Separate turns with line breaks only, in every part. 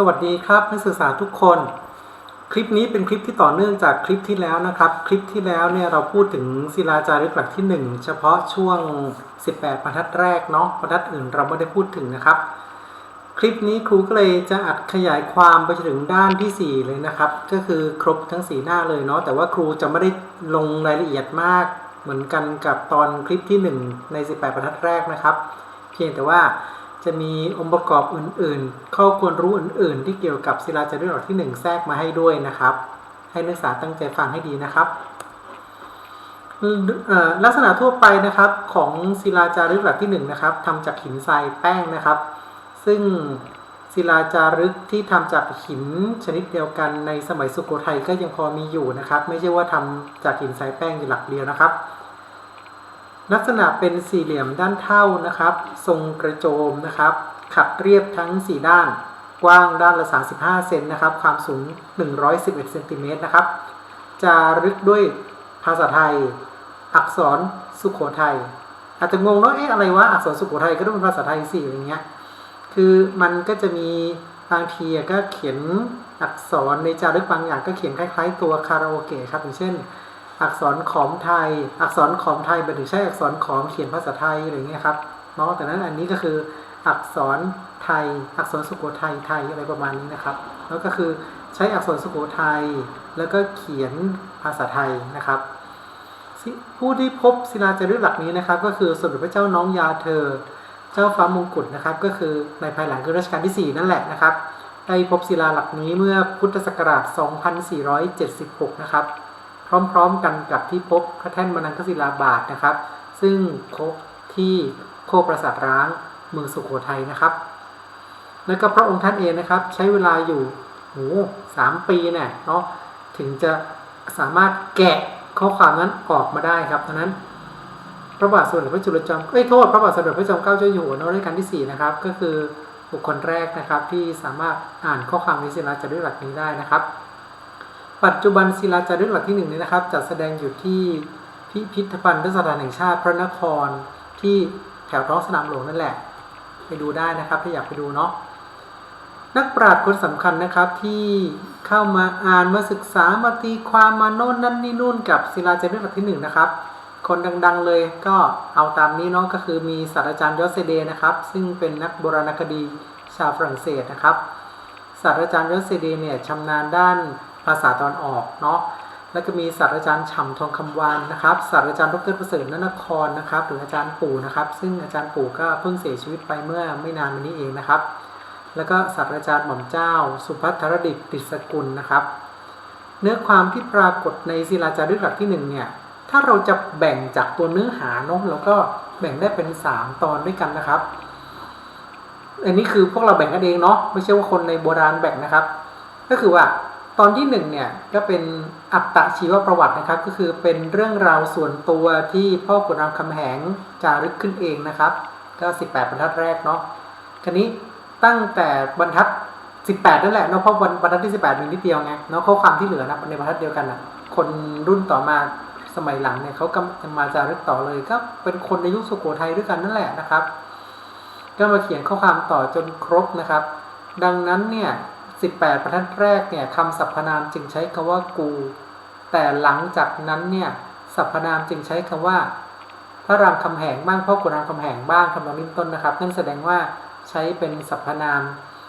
สวัสดีครับนักศึกษาทุกคน คลิปนี้เป็นคลิปที่ต่อเนื่องจากคลิปที่แล้วนะครับ คลิปที่แล้วเนี่ยเราพูดถึงศิลาจารึกหลักที่ 1 เฉพาะช่วง 18บรรทัดแรกเนาะบรรทัดอื่นเราไม่ได้พูดถึงนะครับ คลิปนี้ครูก็เลยจะอัดขยายความไปถึงด้านทีสี่4 เลยนะครับ ก็คือครบทั้ง 4 หน้าเลยเนาะแต่ว่าครูจะไม่ได้ลงรายละเอียดมาก เหมือนกันกับตอนคลิปที่ 1 ใน 18บรรทัดแรกนะครับ เพียงแต่ว่า จะมีองค์ประกอบอื่นๆ ข้อควรรู้อื่น ๆ ที่เกี่ยวกับศิลาจารึกหลักที่ 1 แทรกมาให้ด้วยนะครับ ให้นักศึกษาตั้งใจฟังให้ดีนะครับลักษณะทั่วไปนะครับของศิลาจารึกหลักที่1นะครับทำจากหินทรายแป้งนะครับ ซึ่งศิลาจารึกที่ทำจากหินชนิดเดียวกันในสมัยสุโขทัยก็ยังพอมีอยู่นะครับ ไม่ใช่ว่าทำจากหินทรายแป้งอยู่หลักเดียวนะครับ ลักษณะเป็นสี่เหลี่ยมด้านเท่านะครับ ทรงกระโจมนะครับ ขัดเรียบทั้ง 4 ด้าน กว้างด้านละ 35 เซนนะครับ ความสูง 111เซนติเมตรนะครับ จารึกด้วยภาษาไทย อักษรสุโขทัย อาจจะงงเนาะ เอ๊ะ อะไรวะ อักษรสุโขทัยก็ต้องเป็นภาษาไทยสิอะไรเงี้ย คือมันก็จะมีบางทีก็เขียนอักษรในจารึกบางอย่างก็เขียนคล้าย ๆ ตัวคาราโอเกะครับ อย่างเช่น อักษรขอมไทย อักษรขอมไทยหมายถึงใช้อักษรขอมเขียนภาษาไทยอะไรเงี้ยครับนาะแต่นั้นอันนี้ก็คืออักษรไทย อักษรสุโขทัยไทยอะไรประมาณนี้นะครับ แล้วก็คือใช้อักษรสุโขทัยแล้วก็เขียนภาษาไทยนะครับผู้ที่พบศิลาจารึกหลักนี้นะครับ ก็คือสมเด็จพระเจ้าน้องยาเธอ เจ้าฟ้ามงกุฎนะครับ ก็คือในภายหลังคือรัชกาลที่ 4 นั่นแหละนะครับ ได้พบศิลาหลักนี้เมื่อพุทธศักราช 2476 นะครับ พร้อมๆกันกับที่พบพระแท่นมนังคศิลาบาทนะครับ ซึ่งพบที่โคกปราสาทร้างเมืองสุโขทัยนะครับ แล้วก็พระองค์ท่านเองนะครับ ใช้เวลาอยู่โหสามปีเนี่ยเนาะถึงจะสามารถแกะข้อความนั้นออกมาได้ครับดังนั้นพระบาทสมเด็จพระจุลจอมเอ้ยโทษพระบาทสมเด็จพระจอมเกล้าเจ้าอยู่หัวในรัชกาลที่สี่นะครับ ก็คือบุคคลแรกนะครับที่สามารถอ่านข้อความในศิลาจารึกหลักนี้ได้นะครับ ปัจจุบันศิลาจารึกหลักที่หนึ่งนี้นะครับจัดแสดงอยู่ที่พิพิธภัณฑ์สถานแห่งชาติพระนครที่แถวท้องสนามหลวงนั่นแหละ ไปดูได้นะครับถ้าอยากไปดูเนาะนักปราชญ์คนสำคัญนะครับที่เข้ามาอ่านมาศึกษามาตีความมาโน่นนั่นนี่นู่นกับศิลาจารึกหลักที่หนึ่งนะครับคนดังๆเลยก็เอาตามนี้เนาะก็คือมีศาสตราจารย์ยอสเซเดนะครับ ซึ่งเป็นนักโบราณคดีชาวฝรั่งเศสนะครับศาสตราจารย์ยอสเซเดเนี่ยชำนาญด้าน ภาษาตอนออกเนาะแล้วก็มีศาสตราจารย์ฉ่ำทองคำวานนะครับศาสตราจารย์ดรประเสริฐนนครนะครับหรืออาจารย์ปู่นะครับ ซึ่งอาจารย์ปู่ก็เพิ่งเสียชีวิตไปเมื่อไม่นานมานี้เองนะครับ แล้วก็ศาสตราจารย์หม่อมเจ้า สุภัทรดิษฐ์ดิษกุลนะครับ เนื้อความที่ปรากฏในศิลาจารึกหลักที่หนึ่งเนี่ยถ้าเราจะแบ่งจากตัวเนื้อหาเนาะเราก็แบ่งได้เป็น 3 ตอนด้วยกันนะครับ อันนี้คือพวกเราแบ่งกันเองเนาะไม่ใช่ว่าคนในโบราณแบ่งนะครับ ก็คือว่า ตอนที่หนึ่งเนี่ยก็เป็นอัตตชีวประวัตินะครับ ก็คือเป็นเรื่องราวส่วนตัวที่พ่อขุนรามคำแหงจารึกขึ้นเองนะครับ ก็ 18 บรรทัดแรกเนาะคันนี้ตั้งแต่บรรทัด 18นั่นแหละเนาะเพราะบรรทัดที่ 18 มีนิดเดียวไงเนาะข้อความที่เหลือนะในบรรทัดเดียวกันนะคนรุ่นต่อมาสมัยหลังเนี่ยเขาก็มาจารึกต่อเลยก็เป็นคนในยุคสุโขทัยด้วยกันนั่นแหละนะครับ ก็มาเขียนข้อความต่อจนครบนะครับ ดังนั้นเนี่ย 18 บรรทัดแรกเนี่ยคำสรรพนามจึงใช้คำว่ากู แต่หลังจากนั้นเนี่ยสรรพนามจึงใช้คำว่า พระรามคำแหงบ้างพ่อขุนรามคำแหงบ้างคำนองนี้เป็นต้นนะครับ นั่นแสดงว่าใช้เป็นสรรพนาม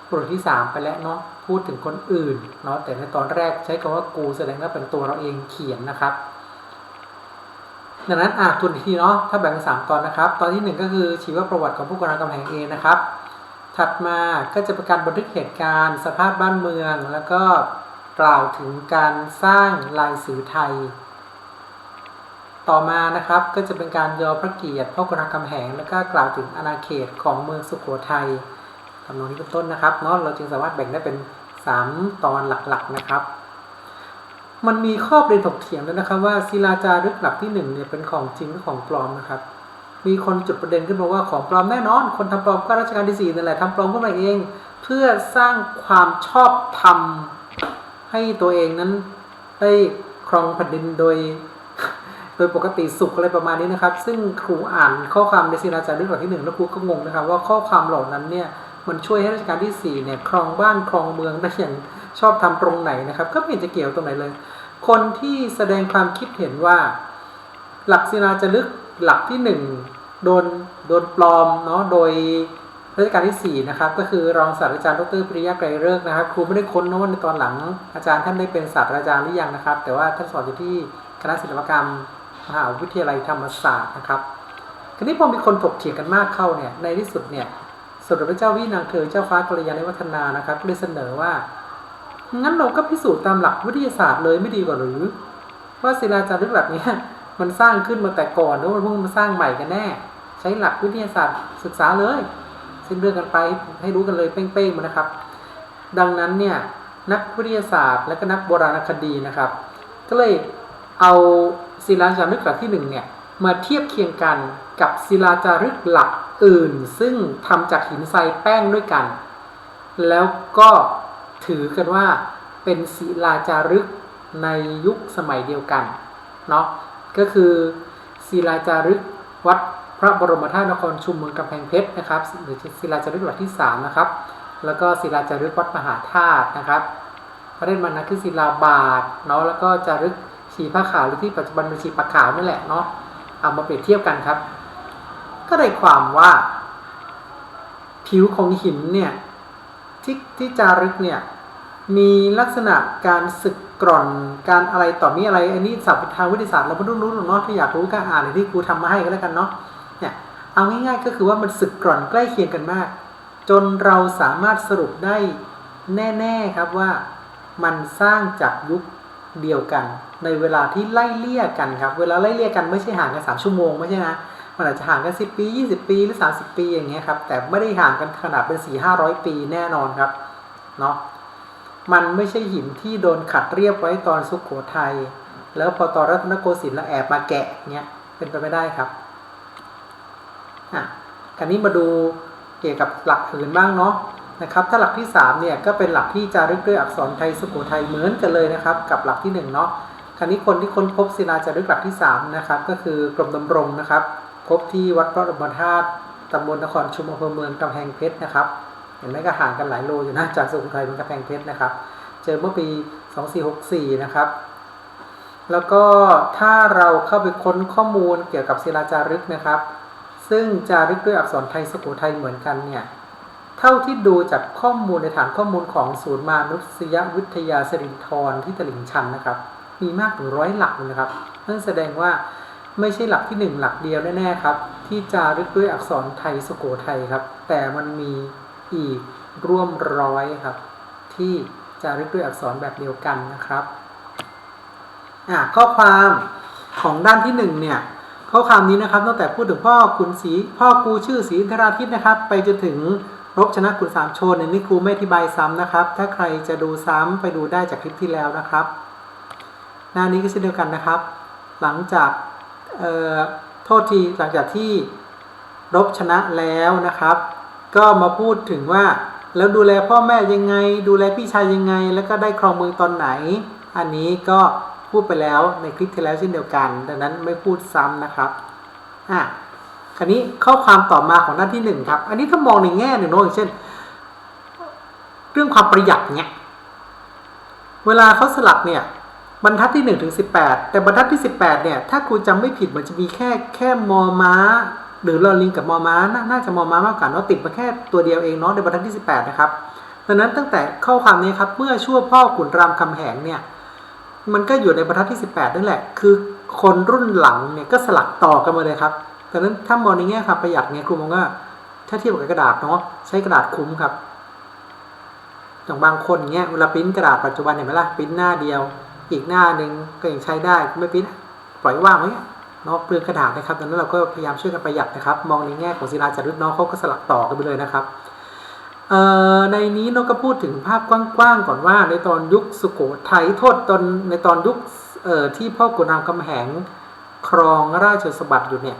บุรุษที่ 3 ไปแล้วเนาะพูดถึงคนอื่นเนาะแต่ในตอนแรกใช้คำว่ากูแสดงว่าเป็นตัวเราเองเขียนนะครับ ดังนั้นอ่านทุนทีเนาะถ้าแบ่งเป็นสามตอนนะครับ ตอนที่หนึ่งก็คือชีวประวัติของผู้กรามคำแหงเองนะครับ ถัดมาก็จะเป็นการบันทึกเหตุการณ์ สภาพบ้านเมือง แล้วก็กล่าวถึงการสร้างลายสื่อไทย ต่อมานะครับก็จะเป็นการยอพระเกียรติพ่อขุนรามคำแหง แล้วก็กล่าวถึงอาณาเขตของเมืองสุโขทัยคำนองนี้เป็นต้นนะครับเนาะเราจึงสามารถแบ่งได้เป็น 3 ตอนหลักๆนะครับ มันมีข้อประเด็นถกเถียงด้วยนะครับว่าศิลาจารึกหลักที่หนึ่งเนี่ยเป็นของจริงหรือของปลอมนะครับ มีคนจุดประเด็นขึ้นมาว่าของปลอมแน่นอน คนทำปลอมก็รัชกาลที่สี่นั่นแหละทำปลอมขึ้นมาเอง เพื่อสร้างความชอบธรรมให้ตัวเองนั้นได้ครองแผ่นดินโดย โดยปกติสุขอะไรประมาณนี้นะครับ ซึ่งครูอ่านข้อความในศิลาจารึกหลักที่หนึ่งแล้วครูก็งงนะครับ ว่าข้อความเหล่านั้นเนี่ยมันช่วยให้รัชกาลที่สี่เนี่ยครองบ้านครองเมืองได้อย่างชอบทำตรงไหนนะครับ ก็ไม่เห็นจะเกี่ยวตรงไหนเลย คนที่แสดงความคิดเห็นว่า หลักศิลาจารึก หลักที่หนึ่งโดนโดนปลอมเนาะโดยรัชกาลที่สี่นะครับก็คือรองศาสตราจารย์ดรปริยะไกรเลิกนะครับครูไม่ได้ค้นนะว่าในตอนหลังอาจารย์ท่านได้เป็นศาสตราจารย์หรือยังนะครับ แต่ว่าท่านสอนอยู่ที่คณะศิลปกรรมมหาวิทยาลัยธรรมศาสตร์นะครับทีนี้พอมีคนถกเถียงกันมากเข้าเนี่ยในที่สุดเนี่ยสมเด็จพระเจ้าวินางเธอเจ้าฟ้ากัลยาณิวัฒนานะครับก็เลยเสนอว่างั้นเราก็พิสูจน์ตามหลักวิทยาศาสตร์เลยไม่ดีกว่าหรือ ว่าศิลาจารึกแบบนี้ มันสร้างขึ้นมาแต่ก่อนหรือว่ามันเพิ่งมาสร้างใหม่กันแน่ ใช้หลักวิทยาศาสตร์ศึกษาเลยสิ้นเรื่องกันไปให้รู้กันเลยเป้งๆมานะครับ ดังนั้นเนี่ยนักวิทยาศาสตร์และก็นักโบราณคดีนะครับ ก็เลยเอาศิลาจารึกหลักที่หนึ่งเนี่ยมาเทียบเคียงกันกับศิลาจารึกหลักอื่น ซึ่งทำจากหินทรายแป้งด้วยกัน แล้วก็ถือกันว่าเป็นศิลาจารึกในยุคสมัยเดียวกันเนาะ ก็คือศิลาจารึกวัดพระบรมธาตุนครชุมเมืองกำแพงเพชรนะครับหรือศิลาจารึกหลักที่3นะครับแล้วก็ศิลาจารึกวัดมหาธาตุนะครับพระเดชมันนะคือศิลาบาทเนาะแล้วก็จารึกชีผ้าขาวหรือที่ปัจจุบันเป็นชีปะขาวนั่นแหละเนาะเอามาเปรียบเทียบกันครับ ก็ได้ความว่า ผิวของหินเนี่ยที่ที่จารึกเนี่ย มีลักษณะการสึกกร่อนการอะไรต่อมีอะไรอันนี้ศัพท์ทางวิทยาศาสตร์เราไม่ต้องรู้หรอกเนาะถ้าอยากรู้ก็อ่านในที่ครูทำมาให้ก็แล้วกันเนาะเนี่ยเอาง่ายๆก็คือว่ามันสึกกร่อนใกล้เคียงกันมาก จนเราสามารถสรุปได้แน่ๆครับว่ามันสร้างจากยุคเดียวกัน ในเวลาที่ไล่เลี่ยกันครับ เวลาไล่เลี่ยกันไม่ใช่ห่างกัน3ชั่วโมงไม่ใช่นะมันอาจจะห่างกัน 10 ปี 20 ปีหรือ 30 ปีอย่างเงี้ยครับแต่ไม่ได้ห่างกันขนาดเป็น4 500 ปีแน่นอนครับเนาะ มันไม่ใช่หินที่โดนขัดเรียบไว้ตอนสุโขทัย แล้วพอตอนรัตนโกสินทร์แล้วแอบมาแกะเงี้ยเป็นไปไม่ได้ครับอะคราวนี้มาดูเกี่ยวกับหลักอื่นบ้างเนาะนะครับ ถ้าหลักที่3เนี่ยก็เป็นหลักที่จารึกด้วยอักษรไทยสุโขทัยเหมือนกันเลยนะครับ กับหลักที่1เนาะคราวนี้คนที่ค้นพบศิลาจารึกหลักที่3นะครับก็คือกรมดำรงนะครับ พบที่วัดพระบรมธาตุตำบลนครชุมอำเภอเมืองกำแพงเพชรนะครับ เห็นไหมก็ห่างกันหลายโลอยู่นะจากสุโขทัยเป็นกำแพงเพชรนะครับ เจอเมื่อปี 2464 นะครับ แล้วก็ถ้าเราเข้าไปค้นข้อมูลเกี่ยวกับศิลาจารึกนะครับ ซึ่งจารึกด้วยอักษรไทยสุโขทัยเหมือนกันเนี่ยเท่าที่ดูจากข้อมูลในฐานข้อมูลของศูนย์มานุษยวิทยาสิรินธรที่ตลิ่งชันนะครับ มีมากถึงร้อยหลักเลยนะครับนั่นแสดงว่าไม่ใช่หลักที่หนึ่งหลักเดียวแน่ๆครับ ที่จารึกด้วยอักษรไทยสุโขทัยครับ แต่มันมี อีกร่วมร้อยครับ ที่จารึกด้วยอักษรแบบเดียวกันนะครับอ่าข้อความของด้านที่หนึ่งเนี่ยข้อความนี้นะครับตั้งแต่พูดถึงพ่อคุณสีพ่อกูชื่อสีอินทราทิตนะครับ ไปจนถึงรบชนะคุณสามโชนในนี้ครูไม่อธิบายซ้ำนะครับ ถ้าใครจะดูซ้ำไปดูได้จากคลิปที่แล้วนะครับ หน้านี้ก็เช่นเดียวกันนะครับ หลังจากโทษทีหลังจากที่รบชนะแล้วนะครับ ก็มาพูดถึงว่า แล้วดูแลพ่อแม่ยังไง ดูแลพี่ชายยังไง แล้วก็ได้ครองเมืองตอนไหน อันนี้ก็พูดไปแล้วในคลิปที่แล้วเช่นเดียวกัน ดังนั้นไม่พูดซ้ำนะครับอะคราวนี้ข้อความต่อมาของด้าที่หนึ่งครับ อันนี้ถ้ามองในแง่หนึ่งเนอะอย่างเช่น เรื่องความประหยัดเนี่ยเวลาเขาสลักเนี่ยบรรทัดที่1ถึง18 แต่บรรทัดที่ 18เนี่ยถ้าครูจำไม่ผิดมันจะมีแค่แค่มอม้า หรือลอลิงกับมอม้านาน่าจะมอม้ามากกว่าเนาะติดมาแค่ตัวเดียวเองเนาะในบรรทัดที่ 18 นะครับดังนั้นตั้งแต่เข้อความนี้ครับเมื่อชั่วพ่อขุนรามคำแหงเนี่ยมันก็อยู่ในบรรทัดที่ 18นั่นแหละ คือคนรุ่นหลังเนี่ยก็สลักต่อกันมาเลยครับดังนั้นถ้ามองในแง่ความประหยัดเนี่ยครูมองว่าถ้าเทียบกับกระดาษเนาะใช้กระดาษคุ้มครับอย่างบางคนเงี้ยเวลาปริ้นกระดาษปัจจุบันเห็นไหมล่ะปริ้นหน้าเดียว อีกหน้าหนึ่งก็ยังใช้ได้ไม่ปริ้นปล่อยว่างไว้ เนาะเปลืองกระดาษนะครับดังนั้นเราก็พยายามช่วยกันประหยัดนะครับ มองในแง่ของศิลาจารึกเนาะเขาก็สลักต่อกันไปเลยนะครับในนี้เราก็พูดถึงภาพกว้างๆก่อนว่า ในตอนยุคสุโขทัยโทษตอนในตอนยุคที่พ่อขุนรามคำแหงครองราชสมบัติอยู่เนี่ย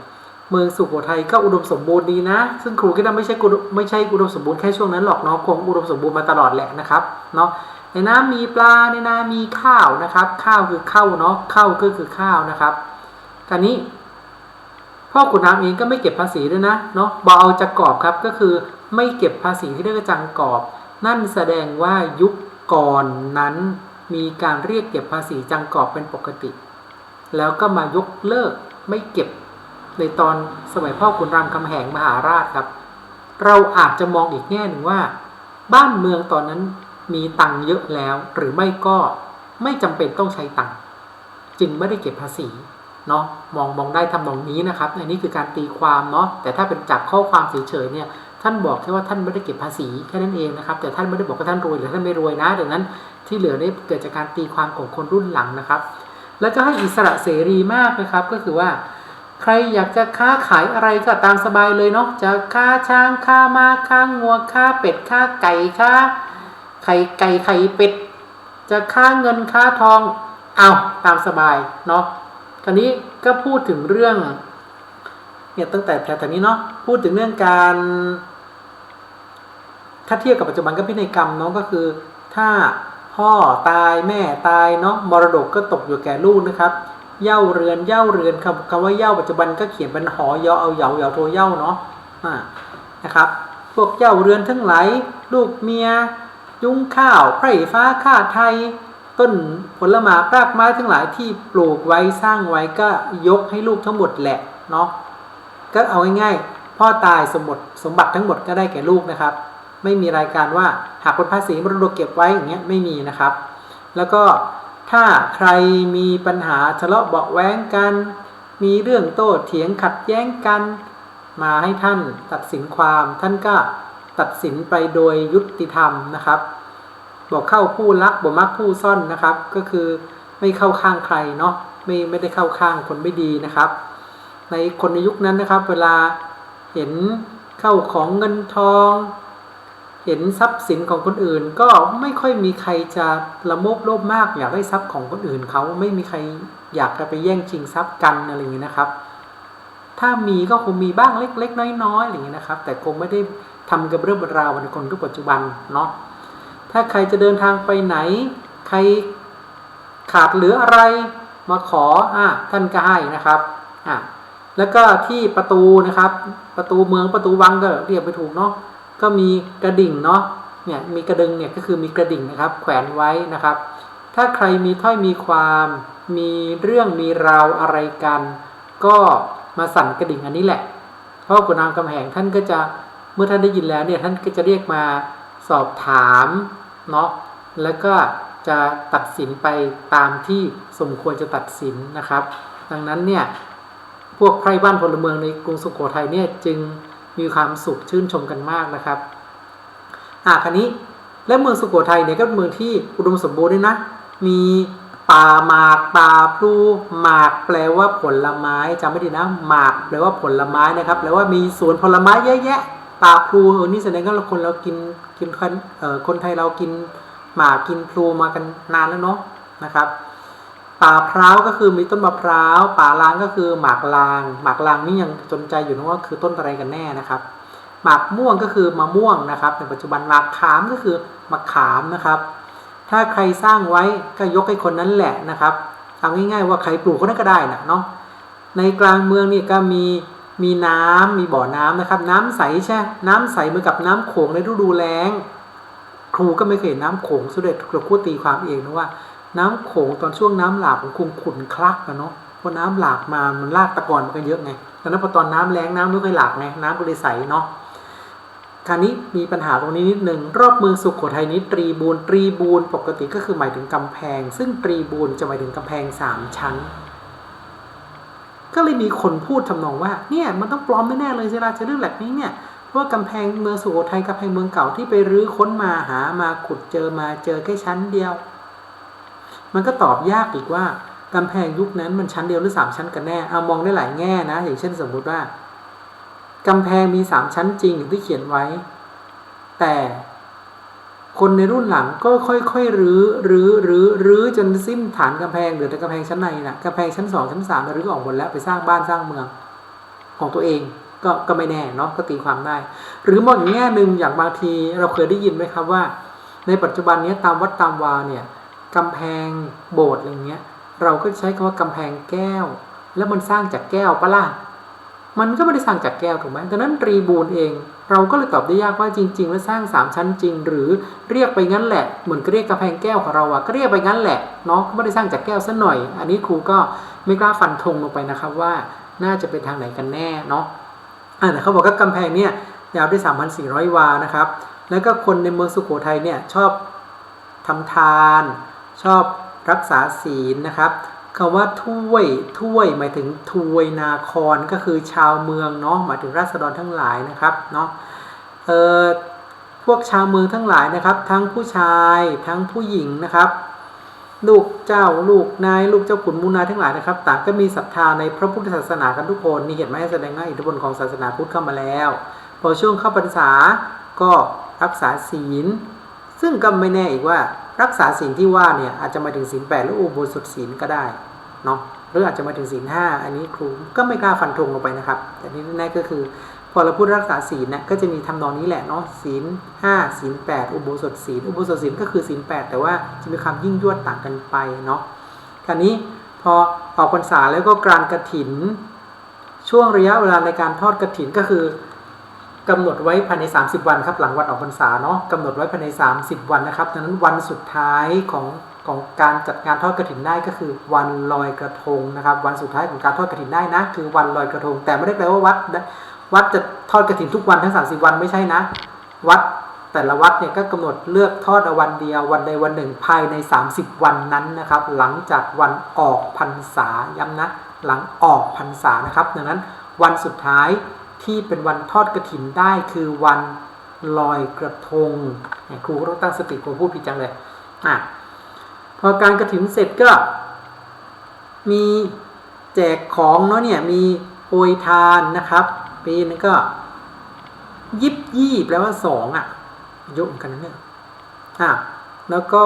เมืองสุโขทัยก็อุดมสมบูรณ์ดีนะ ซึ่งครูคิดว่าไม่ใช่กุไม่ใช่อุดมสมบูรณ์แค่ช่วงนั้นหรอกเนาะคงอุดมสมบูรณ์มาตลอดแหละนะครับเนาะในน้ำมีปลาในนามีข้าวนะครับ ข้าวคือข้าวเนาะข้าวก็คือข้าวนะครับ คราวนี้ พ่อขุนรามเองก็ไม่เก็บภาษีด้วยนะเนาะบอเอาจากกอบครับก็คือไม่เก็บภาษีที่เรียกจังกอบ นั่นแสดงว่ายุคก่อนนั้นมีการเรียกเก็บภาษีจังกอบเป็นปกติ แล้วก็มายกเลิกไม่เก็บในตอนสมัยพ่อขุนรามคำแหงมหาราชครับ เราอาจจะมองอีกแง่หนึ่งว่า บ้านเมืองตอนนั้นมีตังเยอะแล้ว หรือไม่ก็ไม่จำเป็นต้องใช้ตังจึงไม่ได้เก็บภาษี เนาะมองมองได้ทำนองนี้นะครับอันนี้คือการตีความเนาะแต่ถ้าเป็นจากข้อความเฉยๆเนี่ยท่านบอกแค่ว่าท่านไม่ได้เก็บภาษีแค่นั้นเองนะครับ แต่ท่านไม่ได้บอกว่าท่านรวยหรือท่านไม่รวยนะดังนั้นที่เหลือนี่เกิดจากการตีความของคนรุ่นหลังนะครับ แล้วก็ให้อิสระเสรีมากนะครับก็คือว่าใครอยากจะค้าขายอะไรก็ตามสบายเลยเนาะจะค้าช้างค้าม้าค้างัวค้าเป็ดค้าไก่ค้าไข่ไก่ไข่เป็ด จะค้าเงินค้าทองเอาตามสบายเนาะ คราวนี้ก็พูดถึงเรื่องเนี่ยตั้งแต่แถวๆนี้เนาะพูดถึงเรื่องการถ้าเทียบกับปัจจุบันก็พินัยกรรมเนาะก็คือ ถ้าพ่อตายแม่ตายเนาะมรดกก็ตกอยู่แก่ลูกนะครับเย่าเรือนเย่าเรือนคำคำว่าเย่าปัจจุบันก็เขียนเป็นหอยอเอาเหยาเหยาโทเย่าเนาะนะครับ พวกเย่าเรือนทั้งหลายลูกเมีย ยุ้งข้าวไพร่ฟ้าข้าไทย ต้นผลไม้รากไม้ทั้งหลายที่ปลูกไว้สร้างไว้ก็ยกให้ลูกทั้งหมดแหละเนาะก็เอาง่ายๆพ่อตายสมบัติสมบัติทั้งหมดก็ได้แก่ลูกนะครับ ไม่มีรายการว่าหากเป็นภาษีมรดกเก็บไว้อย่างเงี้ยไม่มีนะครับ แล้วก็ถ้าใครมีปัญหาทะเลาะเบาะแว้งกัน มีเรื่องโต้เถียงขัดแย้งกัน มาให้ท่านตัดสินความท่านก็ตัดสินไปโดยยุติธรรมนะครับ บอกเข้าผู้รักบอกมักผู้ซ่อนนะครับ ก็คือไม่เข้าข้างใครเนาะไม่ไม่ได้เข้าข้างคนไม่ดีนะครับ ในคนในยุคนั้นนะครับ เวลาเห็นเข้าของเงินทอง เห็นทรัพย์สินของคนอื่น ก็ไม่ค่อยมีใครจะละโมบโลภมาก อยากได้ทรัพย์ของคนอื่นเขาไม่มีใครอยากจะไปแย่งชิงทรัพย์กันอะไรอย่างนี้นะครับ ถ้ามีก็คงมีบ้างเล็ก ๆ น้อยๆอะไรอย่างนี้นะครับ แต่คงไม่ได้ทำกับเรื่องราวในคนทุกปัจจุบันเนาะ ถ้าใครจะเดินทางไปไหน ใครขาดเหลืออะไรมาขออะท่านก็ให้นะครับอะแล้วก็ที่ประตูนะครับ ประตูเมืองประตูวังก็เรียกไปถูกเนาะก็มีกระดิ่งเนาะเนี่ยมีกระดึงเนี่ยก็คือมีกระดิ่งนะครับ แขวนไว้นะครับ ถ้าใครมีถ้อยมีความมีเรื่องมีราวอะไรกัน ก็มาสั่นกระดิ่งอันนี้แหละเพราะกุณามกำแหงท่านก็จะเมื่อท่านได้ยินแล้วเนี่ยท่านก็จะเรียกมาสอบถาม เนาะแล้วก็จะตัดสินไปตามที่สมควรจะตัดสินนะครับ ดังนั้นเนี่ยพวกไพร่บ้านพลเมืองในกรุงสุโขทัยเนี่ยจึงมีความสุขชื่นชมกันมากนะครับอะคันนี้และเมืองสุโขทัยเนี่ยก็เป็นเมืองที่อุดมสมบูรณ์ด้วยนะ มีป่าหมากป่าพลูหมากแปลว่าผลไม้จำไม่ดีนะหมากแปลว่าผลไม้นะครับแปลว่ามีสวนผลไม้เยอะแยะ ป่าพลูนี่แสดงว่าเราคนเรากินกินคนเอ่อคนไทยเรากินหมากกินพลูมากันนานแล้วเนาะนะครับ ป่าพร้าวก็คือมีต้นมะพร้าวป่าลางก็คือหมากลาง หมากลางนี่ยังจนใจอยู่นะว่าคือต้นอะไรกันแน่นะครับหมากม่วงก็คือมะม่วงนะครับในปัจจุบันหมากขามก็คือมะขามนะครับ ถ้าใครสร้างไว้ก็ยกให้คนนั้นแหละนะครับเอาง่ายๆว่าใครปลูกคนนั้นก็ได้นะเนาะในกลางเมืองนี่ก็มี มีน้ำมีบ่อน้ำนะครับ น้ำใสใช่ น้ำใสเหมือนกับน้ำโขงในฤดูแล้ง ครูก็ไม่เคยเห็นน้ำโขงสุดเด็จเราพูตีความเองนะว่า น้ำโขงตอนช่วงน้ำหลากมันคงขุ่นคลักนะเนาะเพราะน้ำหลากมามันลากตะกอนมันก็เยอะไงแต่นั้นพอตอนน้ำแล้งน้ำไม่ค่อยหลากไงน้ำก็เลยใสเนาะคราวนี้มีปัญหาตรงนี้นิดหนึ่งรอบเมืองสุขโขทัยนี้ตรีบูนตรีบูนปกติก็คือหมายถึงกำแพง ซึ่งตรีบูนจะหมายถึงกำแพงสามชั้น ก็เลยมีคนพูดทำนองว่าเนี่ยมันต้องปลอมแน่เลยเวลาจะเรื่องแบบนี้เนี่ยเพราะว่ากำแพงเมืองสุโขทัยกำแพงเมืองเก่าที่ไปรื้อค้นมาหามาขุดเจอมาเจอแค่ชั้นเดียว มันก็ตอบยากอีกว่ากำแพงยุคนั้นมันชั้นเดียวหรือสามชั้นกันแน่เอามองได้หลายแง่นะ อย่างเช่นสมมุติว่ากำแพงมีสามชั้นจริงอย่างที่เขียนไว้ แต่ คนในรุ่นหลังก็ค่อยๆรื้อรื้อรื้อรื้อจนสิ้นฐานกำแพงเหลือแต่กำแพงชั้นในนะกำแพงชั้นสองชั้นสามรื้อออกหมดแล้วไปสร้างบ้านสร้างเมืองของตัวเองก็ก็ไม่แน่เนาะก็ตีความได้ หรือมองอีกแง่หนึ่งอย่างบางทีเราเคยได้ยินไหมครับว่า ในปัจจุบันนี้ตามวัดตามวาเนี่ยกำแพงโบสถ์อะไรเงี้ย เราก็ใช้คำว่ากำแพงแก้ว แล้วมันสร้างจากแก้วปะล่ะ มันก็ไม่ได้สร้างจากแก้วถูกไหมดังนั้นรีบูนเอง เราก็เลยตอบได้ยากว่าจริง ๆ แล้วสร้างสามชั้นจริง หรือเรียกไปงั้นแหละ เหมือนก็เรียกกระแพงแก้วของเราอะก็เรียกไปงั้นแหละเนาะก็ไม่ได้สร้างจากแก้วซะหน่อย อันนี้ครูก็ไม่กล้าฟันธงลงไปนะครับว่าน่าจะเป็นทางไหนกันแน่เนาะอ่าแต่เขาบอกว่ากำแพงเนี่ยยาวได้3,400 วานะครับ แล้วก็คนในเมืองสุโขทัยเนี่ยชอบทำทาน ชอบรักษาศีลนะครับ คำว่าถ้วยถ้วยหมายถึงทวยนาครก็คือชาวเมืองเนาะหมายถึงราษฎรทั้งหลายนะครับเนาะเอ่อพวกชาวเมืองทั้งหลายนะครับ ทั้งผู้ชายทั้งผู้หญิงนะครับ ลูกเจ้าลูกนายลูกเจ้าขุนมูลนายทั้งหลายนะครับ ต่างก็มีศรัทธาในพระพุทธศาสนากันทุกคนนี่เห็นไหมแสดงว่าอิทธิพลของศาสนาพุทธเข้ามาแล้ว พอช่วงเข้าพรรษาก็รักษาศีล ซึ่งก็ไม่แน่อีกว่ารักษาศีลที่ว่าเนี่ยอาจจะมาถึงศีลแปดหรืออุโบสถศีลก็ได้เนาะหรืออาจจะมาถึงศีลห้าอันนี้ครูก็ไม่กล้าฟันธงลงไปนะครับ แต่ที่แน่ก็คือ พอเราพูดรักษาศีลเนี่ยก็จะมีทำนองนี้แหละเนาะศีลห้าศีลแปดอุโบสถศีลอุโบสถศีลก็คือศีลแปดแต่ว่าจะมีความยิ่งยวดต่างกันไปเนาะคราวนี้พอออกพรรษาแล้วก็กรานกระถิน ช่วงระยะเวลาในการทอดกระถินก็คือ กำหนดไว้ภายใน 30 วันครับหลังวันออกพรรษาเนาะกำหนดไว้ภายใน 30 วันนะครับดังนั้นวันสุดท้ายของของการจัดงานทอดกระถินได้ก็คือวันลอยกระทงนะครับ วันสุดท้ายของการทอดกระถินได้นะ คือวันลอยกระทง แต่ไม่ได้แปลว่าวัดวัดจะทอดกระถินทุกวันทั้ง 30 วันไม่ใช่นะ วัดแต่ละวัดเนี่ยก็กำหนดเลือกทอดวันเดียววันใดวันหนึ่งภายใน 30 วันนั้นนะครับ หลังจากวันออกพรรษาย้ำนะหลังออกพรรษานะครับ ดังนั้นวันสุดท้าย ที่เป็นวันทอดกระถินได้คือวันลอยกระทงครูก็ต้องตั้งสติครูพูดผิดจังเลยอะพอการกระถินเสร็จก็ มีแจกของเนาะเนี่ยมีโปรยทานนะครับ ปีนึงก็ ยิบยี่แปลว่าสองอะเยอะเหมือนกันนะเนี่ยอะแล้วก็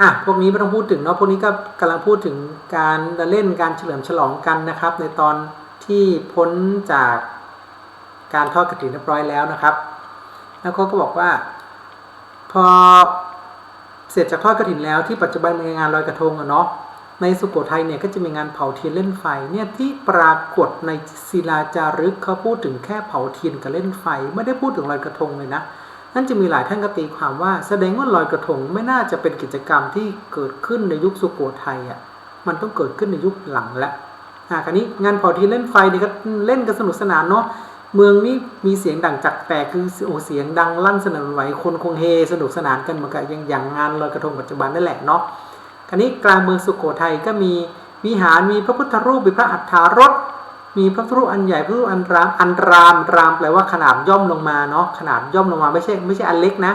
อะพวกนี้ไม่ต้องพูดถึงเนาะพวกนี้ก็กำลังพูดถึงการเล่นการเฉลิมฉลองกันนะครับ ในตอน ที่พ้นจากการทอดกระถิ่นเรียบร้อยแล้วนะครับ แล้วเขาก็บอกว่า พอเสร็จจากทอดกระถิ่นแล้วที่ปัจจุบันมีงานลอยกระทงอะเนาะในสุโขทัยเนี่ยก็จะมีงานเผาเทียนเล่นไฟเนี่ยที่ปรากฏในศิลาจารึกเขาพูดถึงแค่เผาเทียนกับเล่นไฟ ไม่ได้พูดถึงลอยกระทงเลยนะนั่นจะมีหลายท่านก็ตีความว่า แสดงว่าลอยกระทงไม่น่าจะเป็นกิจกรรมที่เกิดขึ้นในยุคสุโขทัยอะมันต้องเกิดขึ้นในยุคหลังแล้ว อะคราวนี้งานเผาเทียนเล่นไฟเนี่ยก็เล่นกันสนุกสนานเนาะเมืองนี้มีเสียงดังจักแตกคือโอ้เสียงดังลั่นสนั่นไหวคนคงเฮสนุกสนานกันเหมือนกับอย่างอย่างงานลอยกระทงปัจจุบันนั่นแหละเนาะคราวนี้กลางเมืองสุโขทัยก็มีวิหารมีพระพุทธรูปมีพระอัฏฐารถมีพระพุทธรูปอันใหญ่พระพุทธรูปอันรามอันรามรามแปลว่าขนาดย่อมลงมาเนาะขนาดย่อมลงมาไม่ใช่ไม่ใช่อันเล็กนะ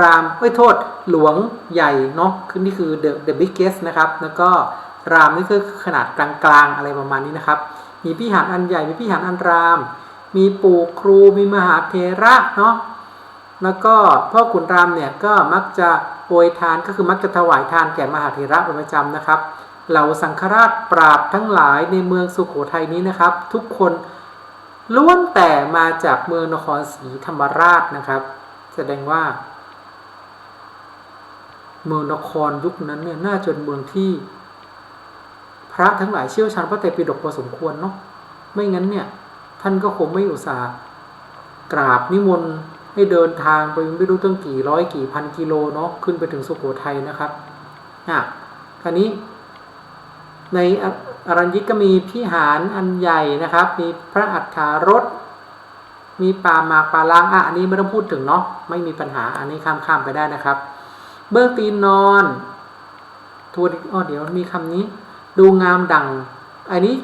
รามไม่โทษหลวงใหญ่เนาะคือนี่คือ the the biggest นะครับแล้วก็ รามนี่คือขนาดกลางๆอะไรประมาณนี้นะครับ มีพิหารอันใหญ่มีพิหารอันราม มีปู่ครูมีมหาเทระเนาะแล้วก็พ่อขุนรามเนี่ยก็มักจะโปรยทานก็คือมักจะถวายทานแก่มหาเทระเป็นประจำนะครับเหล่าสังฆราชปราบทั้งหลายในเมืองสุโขทัยนี้นะครับ ทุกคนล้วนแต่มาจากเมืองนครศรีธรรมราชนะครับ แสดงว่า เมืองนครยุคนั้นเนี่ยน่าจะเป็นเมืองที่ ระทั้งหลายเชี่ยวชาญพระไตรปิฎกพอสมควรเนาะไม่งั้นเนี่ย ท่านก็คงไม่อุตส่าห์กราบนิมนต์ให้เดินทางไปไม่รู้ตั้งกี่ร้อยกี่พันกิโลเนาะขึ้นไปถึงสุโขทัยนะครับอะคราวนี้ในอรัญญิกก็มีพิหารอันใหญ่นะครับ มีพระอัฏฐารถมีป่าหมากป่าลางอะอันนี้ไม่ต้องพูดถึงเนาะไม่มีปัญหาอันนี้ข้ามข้ามไปได้นะครับ เบื้องตีนนอนทวนอ๋อเดี๋ยวมีคำนี้ ดูงามดัง อันนี้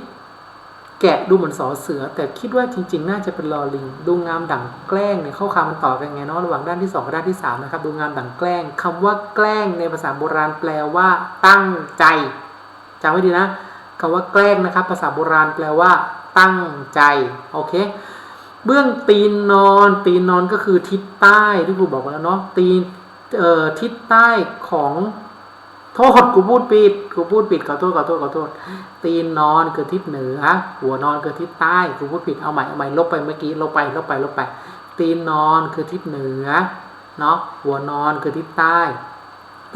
แกะดูเหมือนสอเสือ แต่คิดว่าจริง ๆ น่าจะเป็นลอลิง ดูงามดังแกล้งเนี่ยเข้าคำมันต่อกันไงเนาะระหว่างด้านที่สองกับด้านที่สามนะครับดูงามดังแกล้งคำว่าแกล้งในภาษาโบราณแปลว่า ตั้งใจจำไว้ดีนะคำว่าแกล้งนะครับ ภาษาโบราณแปลว่า ตั้งใจโอเคเบื้องตีนนอน ตีนนอนก็คือทิศใต้ที่ครูบอกไปแล้วเนาะตีนเอ่อทิศใต้ของ โทษกูพูดผิดกูพูดผิดขอโทษขอโทษขอโทษ ตีนนอนคือทิศเหนือ หัวนอนคือทิศใต้กูพูดผิดเอาใหม่เอาใหม่ลบไปเมื่อกี้ลบไปลบไปลบไป ตีนนอนคือทิศเหนือเนาะหัวนอนคือทิศใต้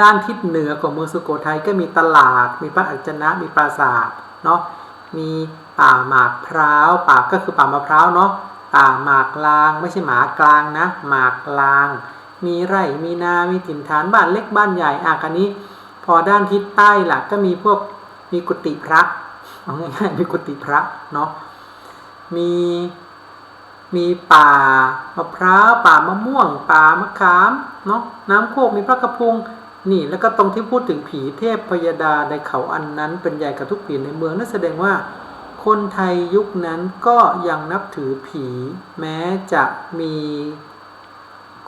ด้านทิศเหนือของเมืองสุโขทัยก็มีตลาด มีพระอัจฉนะมีปราสาทเนาะมีป่าหมากพร้าวป่าก็คือป่ามะพร้าวเนาะป่าหมากลาง ไม่ใช่หมากลางนะ หมากลาง มีไร่มีนา มีถิ่นฐานบ้านเล็กบ้านใหญ่อะคันนี้ อด้านทิศใต้ล่ะก็มีพวกมีกุฏิพระเอาง่ายๆมีกุฏิพระเนาะมีมีป่ามะพร้าวป่ามะม่วง ป่ามะขามเนาะน้ำโคกมีพระกระพุงนี่แล้วก็ตรงที่พูดถึงผีเทพพยดาในเขาอันนั้น เป็นใหญ่กับทุกผีในเมืองนั่นแสดงว่า คนไทยยุคนั้นก็ยังนับถือผี แม้จะมี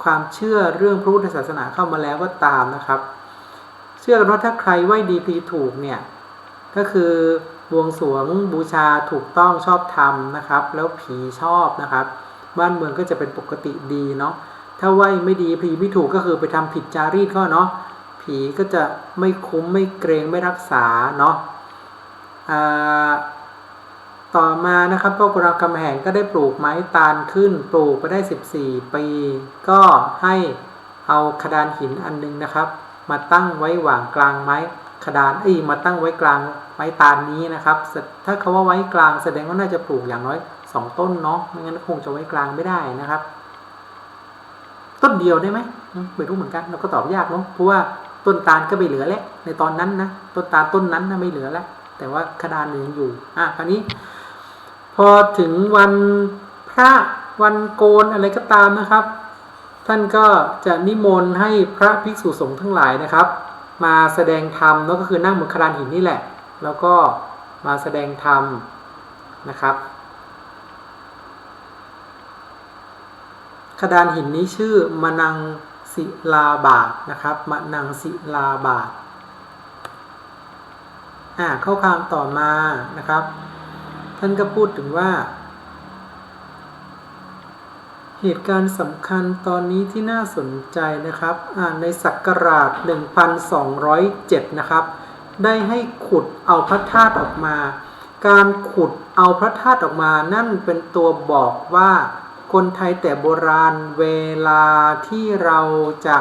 ความเชื่อเรื่องพระพุทธศาสนาเข้ามาแล้วก็ตามนะครับ เชื่อกันว่าถ้าใครไหว้ดีผีถูกเนี่ย ก็คือบวงสรวงบูชาถูกต้องชอบธรรมนะครับ แล้วผีชอบนะครับ บ้านเมืองก็จะเป็นปกติดีเนาะถ้าไหว้ไม่ดีผีไม่ถูกก็คือไปทำผิดจารีตก็เนาะผีก็จะไม่คุ้มไม่เกรงไม่รักษาเนาะต่อมานะครับพวกเรากำแหงก็ได้ปลูกไม้ตาลขึ้น ปลูกไปได้ 14 ปี ก็ให้เอาขดานหินอันนึงนะครับ มาตั้งไว้หว่างกลางไม้ขดานเอ้ยมาตั้งไว้กลางไม้ตาลนี้นะครับ ถ้าเขาว่าไว้กลางแสดงว่าน่าจะปลูกอย่างน้อยสองต้นเนาะไม่งั้นคงจะไว้กลางไม่ได้นะครับ ต้นเดียวได้ไหมไม่รู้เหมือนกันเราก็ตอบยากเนาะเพราะว่าต้นตาลก็ไม่เหลือแล้วในตอนนั้นนะต้นตาลต้นนั้นนะไม่เหลือแล้วแต่ว่าขดานหนึ่งอยู่อะคราวนี้ พอถึงวันพระวันโกนอะไรก็ตามนะครับ ท่านก็จะนิมนต์ให้พระภิกษุสงฆ์ทั้งหลายนะครับ มาแสดงธรรมแล้วก็คือนั่งบนขดานหินนี่แหละ แล้วก็มาแสดงธรรมนะครับขดานหินนี้ชื่อมนังศิลาบาทนะครับมนังศิลาบาทอ่าข้าคำต่อมานะครับ ท่านก็พูดถึงว่า เหตุการณ์สำคัญตอนนี้ที่น่าสนใจนะครับ ในศักราช 1207 นะครับ ได้ให้ขุดเอาพระธาตุออกมา การขุดเอาพระธาตุออกมานั่นเป็นตัวบอกว่าคนไทยแต่โบราณเวลาที่เราจะ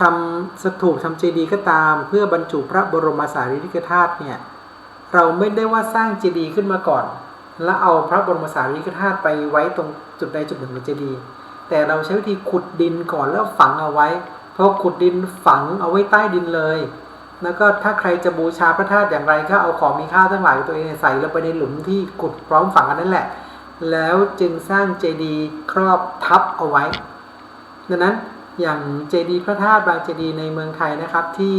ทำสถูปทำเจดีย์ก็ตาม เพื่อบรรจุพระบรมสารีริกธาตุเนี่ย เราไม่ได้ว่าสร้างเจดีย์ขึ้นมาก่อน แล้วเอาพระบรมสารีริกธาตุไปไว้ตรงจุดใดจุดหนึ่งของเจดีย์แต่เราใช้วิธีขุดดินก่อนแล้วฝังเอาไว้พอขุดดินฝังเอาไว้ใต้ดินเลย แล้วก็ถ้าใครจะบูชาพระธาตุอย่างไรก็เอาของมีค่าทั้งหลายตัวเองใส่ลงไปในหลุมที่ขุดพร้อมฝังกันนั่นแหละ แล้วจึงสร้างเจดีย์ครอบทับเอาไว้ ดังนั้นอย่างเจดีย์พระธาตุบางเจดีย์ในเมืองไทยนะครับที่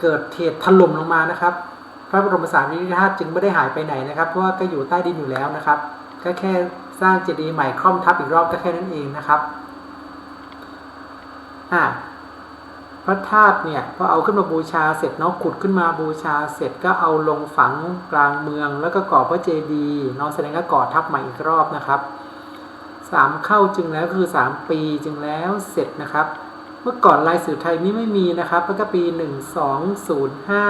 เกิดเหตุถล่มลงมานะครับ พระบรมสารีริกธาตุจึงไม่ได้หายไปไหนนะครับ เพราะว่าก็อยู่ใต้ดินอยู่แล้วนะครับ ก็แค่สร้างเจดีย์ใหม่คล่อมทับอีกรอบก็แค่นั้นเองนะครับพระธาตุเนี่ยพอเอาขึ้นมาบูชาเสร็จเนาะขุดขึ้นมาบูชาเสร็จก็เอาลงฝังกลางเมือง แล้วก็ก่อพระเจดีย์นอนแสดงก็ก่อทับใหม่อีกรอบนะครับสามเข้าจึงแล้วคือสามปีจึงแล้วเสร็จนะครับ เมื่อก่อนลายสื่อไทยนี่ไม่มีนะครับแล้วก็ปีหนึ่งสองศูนย์ห้า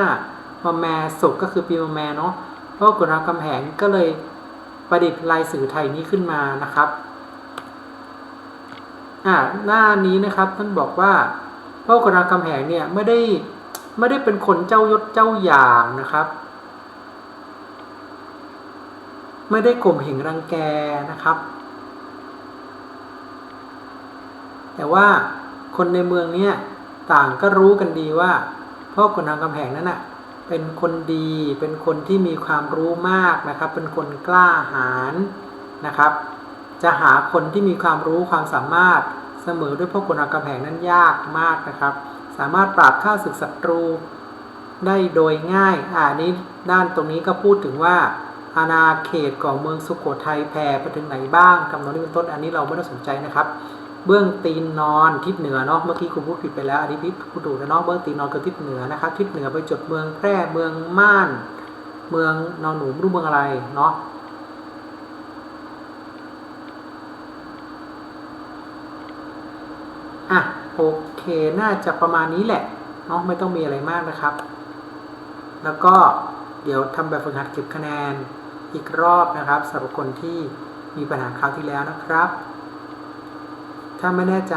มาแมศกก็คือปีมาแมเนาะเพราะกุณามคำแหงก็เลยประดิษฐ์ลายสื่อไทยนี้ขึ้นมานะครับอ่าหน้านี้นะครับท่านบอกว่าพระกุณามคำแหงเนี่ยไม่ได้ไม่ได้เป็นคนเจ้ายศเจ้าอย่างนะครับ ไม่ได้ข่มเหงรังแกนะครับ แต่ว่าคนในเมืองเนี่ยต่างก็รู้กันดีว่าพ่อขุนรามคำแหงนั้นน่ะ เป็นคนดี เป็นคนที่มีความรู้มากนะครับ เป็นคนกล้าหาญนะครับ จะหาคนที่มีความรู้ความสามารถเสมอด้วยพ่อขุนรามคำแหงนั้นยากมากนะครับ สามารถปราบข้าศึกศัตรูได้โดยง่าย อ่านี้ด้านตรงนี้ก็พูดถึงว่าอาณาเขตของเมืองสุโขทัยแผ่ไปถึงไหนบ้างคำนองนี้เป็นต้นอันนี้เราไม่ต้องสนใจนะครับ เบื้องตีนนอนทิศเหนือเนาะเมื่อกี้คุณพูดผิดไปแล้วอันนี้พิพูดถูกแล้วเนาะเบื้องตีนนอนคือทิศเหนือนะครับทิศเหนือไปจดเมืองแพร่เมืองม่าน เมืองนอนหนูไม่รู้เมืองอะไรเนาะอะโอเคน่าจะประมาณนี้แหละเนาะไม่ต้องมีอะไรมากนะครับ แล้วก็เดี๋ยวทำแบบฝึกหัดเก็บคะแนนอีกรอบนะครับสำหรับคนที่มีปัญหาคราวที่แล้วนะครับ ถ้าไม่แน่ใจ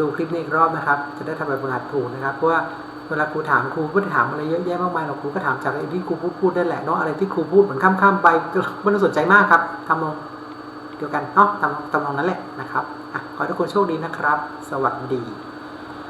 ดูคลิปนี้อีกรอบนะครับ จะได้ทำแบบฝึกหัดถูกนะครับ เพราะว่าเวลาครูถามครูก็ถามอะไรเยอะแยะมากมายหรอกครูก็ถามจากไอที่ครูพูดพูดได้แหละเนาะอะไรที่ครูพูดเหมือนข้ามๆไปก็ไม่ต้องสนใจมากครับทำลองเดียวกันเนาะทำทำลองนั้นแหละนะครับอะขอให้ทุกคนโชคดีนะครับ สวัสดี